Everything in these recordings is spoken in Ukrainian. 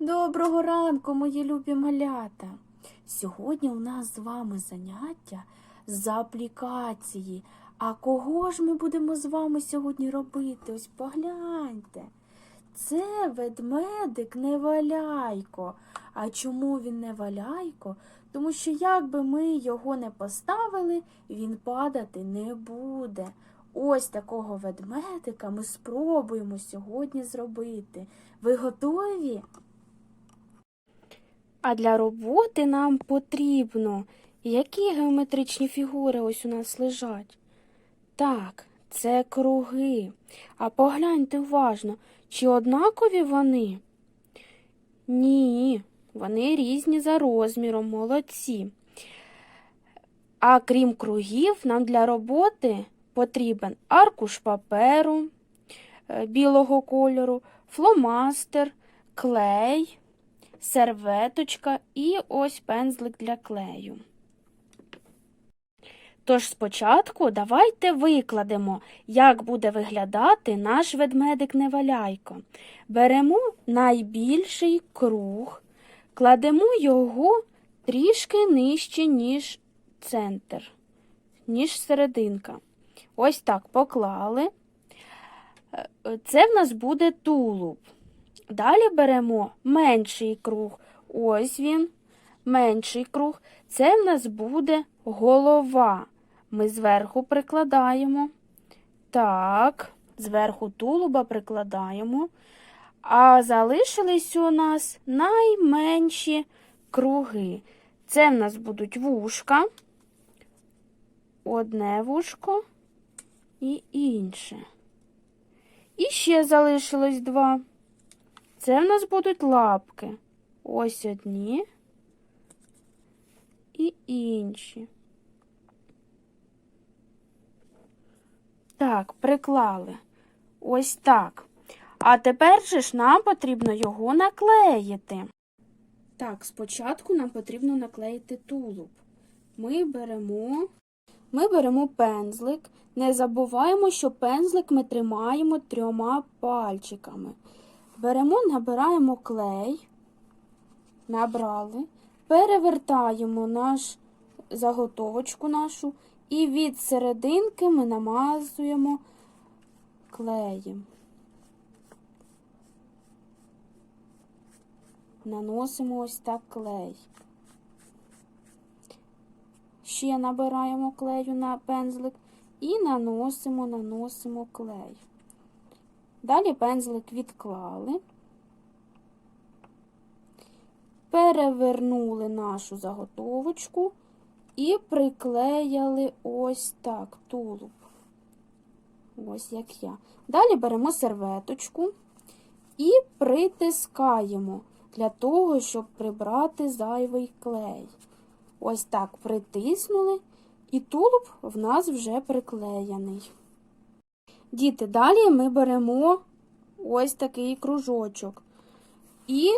Доброго ранку, мої любі малята. Сьогодні у нас з вами заняття з аплікації. А кого ж ми будемо з вами сьогодні робити? Ось погляньте. Це ведмедик Неваляйко. А чому він не валяйко? Тому що як би ми його не поставили, він падати не буде. Ось такого ведмедика ми спробуємо сьогодні зробити. Ви готові? А для роботи нам потрібно, які геометричні фігури ось у нас лежать? Так, це круги. А погляньте уважно, чи однакові вони? Ні, вони різні за розміром, молодці. А крім кругів, нам для роботи потрібен аркуш паперу е, білого кольору, фломастер, клей серветочка і ось пензлик для клею. Тож спочатку давайте викладемо, як буде виглядати наш ведмедик Неваляйко. Беремо найбільший круг, кладемо його трішки нижче, ніж центр, ніж серединка. Ось так поклали. Е, Це в нас буде тулуб. Далі беремо менший круг. Ось він, менший круг. Це в нас буде голова. Ми зверху прикладаємо. Так, зверху тулуба прикладаємо. А залишились у нас найменші круги. Це в нас будуть вушка. Одне вушко і інше. І ще залишилось два. Це в нас будуть лапки. Ось одні і інші. Так, приклали. Ось так. А тепер же ж нам потрібно його наклеїти. Так, спочатку нам потрібно наклеїти тулуб. Ми беремо, ми беремо пензлик. Не забуваємо, що пензлик ми тримаємо трьома пальчиками. Беремо, набираємо клей, набрали, перевертаємо наш заготовочку нашу і від серединки ми намазуємо клеєм. Наносимо ось так клей. Ще набираємо клею на пензлик і наносимо, наносимо клей. Далі пензлик відклали, перевернули нашу заготовочку і приклеяли ось так тулуб. Ось як я. Далі беремо серветочку і притискаємо для того, щоб прибрати зайвий клей. Ось так притиснули, і тулуб в нас вже приклеєний. Діти, далі ми беремо ось такий кружочок і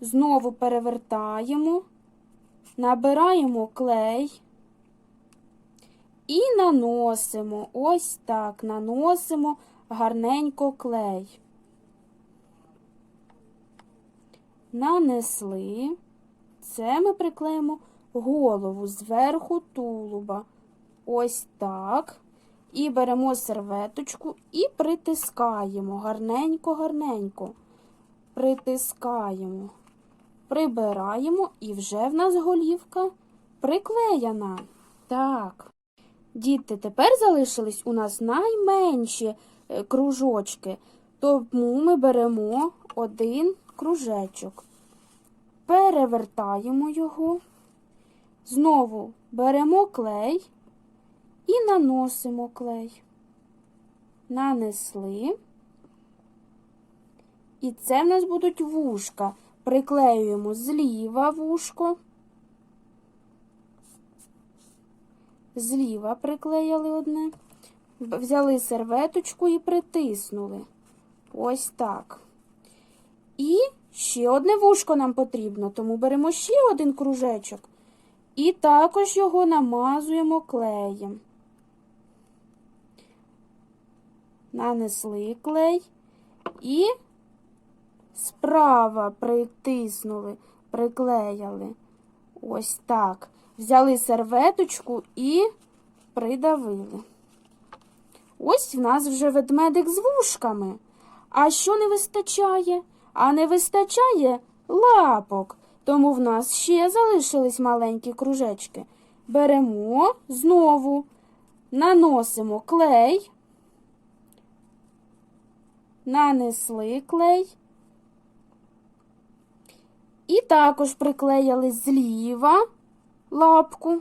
знову перевертаємо, набираємо клей і наносимо, ось так, наносимо гарненько клей. Нанесли, це ми приклеїмо голову зверху тулуба. Ось так. І беремо серветочку і притискаємо гарненько-гарненько. Притискаємо, прибираємо, і вже в нас голівка приклеєна. Так. Діти, тепер залишились у нас найменші е, кружочки, тому ми беремо один кружечок, перевертаємо його, знову беремо клей і наносимо клей. Нанесли. І це в нас будуть вушка. Приклеюємо зліва вушко. Зліва приклеїли одне. Взяли серветочку і притиснули. Ось так. І ще одне вушко нам потрібно, тому беремо ще один кружечок і також його намазуємо клеєм. Нанесли клей і справа притиснули, приклеяли. Ось так. Взяли серветочку і придавили. Ось в нас вже ведмедик з вушками. А що не вистачає? А не вистачає лапок. Тому в нас ще залишились маленькі кружечки. Беремо знову, наносимо клей, нанесли клей. І також приклеїли зліва лапку,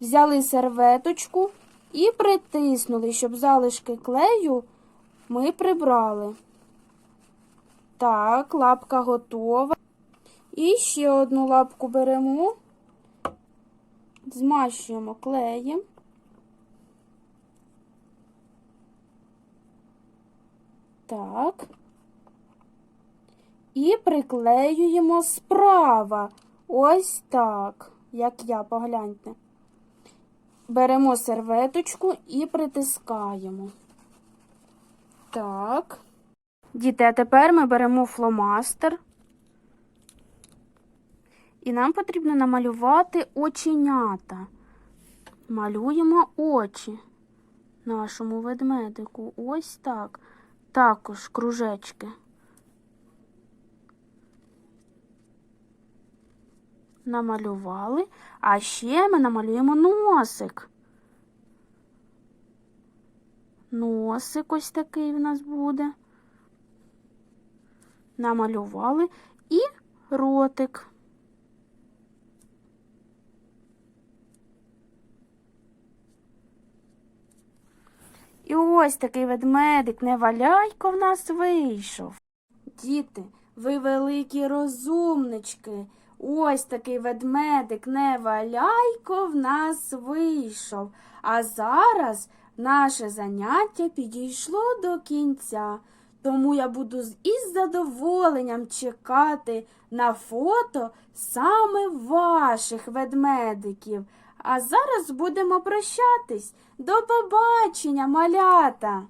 взяли серветочку і притиснули, щоб залишки клею ми прибрали. Так, лапка готова. І ще одну лапку беремо, змащуємо клеєм. Так. І приклеюємо справа. Ось так, як я, погляньте. Беремо серветочку і притискаємо. Так. Діти, а тепер ми беремо фломастер. І нам потрібно намалювати оченята. Малюємо очі нашому ведмедику. Ось так. Також кружечки. Намалювали, а ще ми намалюємо носик. Носик ось такий в нас буде. Намалювали і ротик. І ось такий ведмедик неваляйко в нас вийшов. Діти, ви великі розумнички. Ось такий ведмедик неваляйко в нас вийшов. А зараз наше заняття підійшло до кінця. Тому я буду із задоволенням чекати на фото саме ваших ведмедиків. А зараз будемо прощатись. До побачення, малята!